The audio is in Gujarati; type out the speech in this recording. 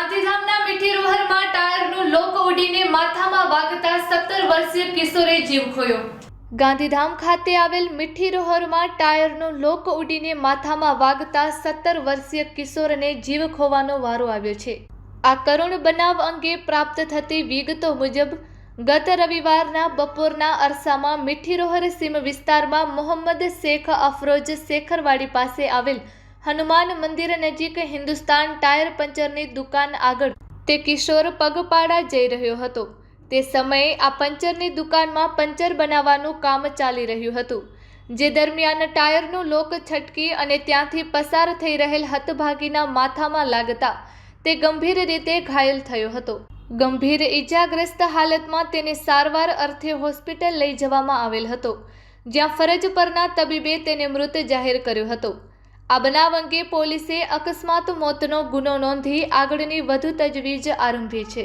ગાંધીધામના મીઠી રોહરમાં ટાયરનું લોક ઉડીને માથામાં વાગતા સત્તર વર્ષીય કિશોરે જીવ ખોયો. ગાંધીધામ ખાતે આવેલ મીઠી રોહરમાં ટાયરનો લોક ઉડીને માથામાં વાગતા સત્તર વર્ષીય કિશોરને જીવ ખોવાનો વારો આવ્યો છે. આ કરુણ બનાવ અંગે પ્રાપ્ત થતી વિગતો મુજબ, ગત રવિવારના બપોરના અરસામાં મીઠી રોહર સીમ વિસ્તારમાં મોહમ્મદ શેખ અફરોજ શેખરવાડી પાસે આવેલ હનુમાન મંદિર નજીક હિન્દુસ્તાન ટાયર પંચરની દુકાન આગળ તે કિશોર પગપાળા જઈ રહ્યો હતો. તે સમયે આ પંચરની દુકાનમાં પંચર બનાવવાનું કામ ચાલી રહ્યું હતું. જે દરમિયાન ટાયરનું લોક છટકી અને ત્યાંથી પસાર થઈ રહેલ હતભાગીના માથામાં લાગતા તે ગંભીર રીતે ઘાયલ થયો હતો. ગંભીર ઈજાગ્રસ્ત હાલતમાં તેને સારવાર અર્થે હોસ્પિટલ લઈ જવામાં આવેલ હતો, જ્યાં ફરજ પરના તબીબે તેને મૃત જાહેર કર્યો હતો. આ બનાવ અંગે પોલીસે અકસ્માત મોતનો ગુનો નોંધી આગળની વધુ તજવીજ આરંભી છે.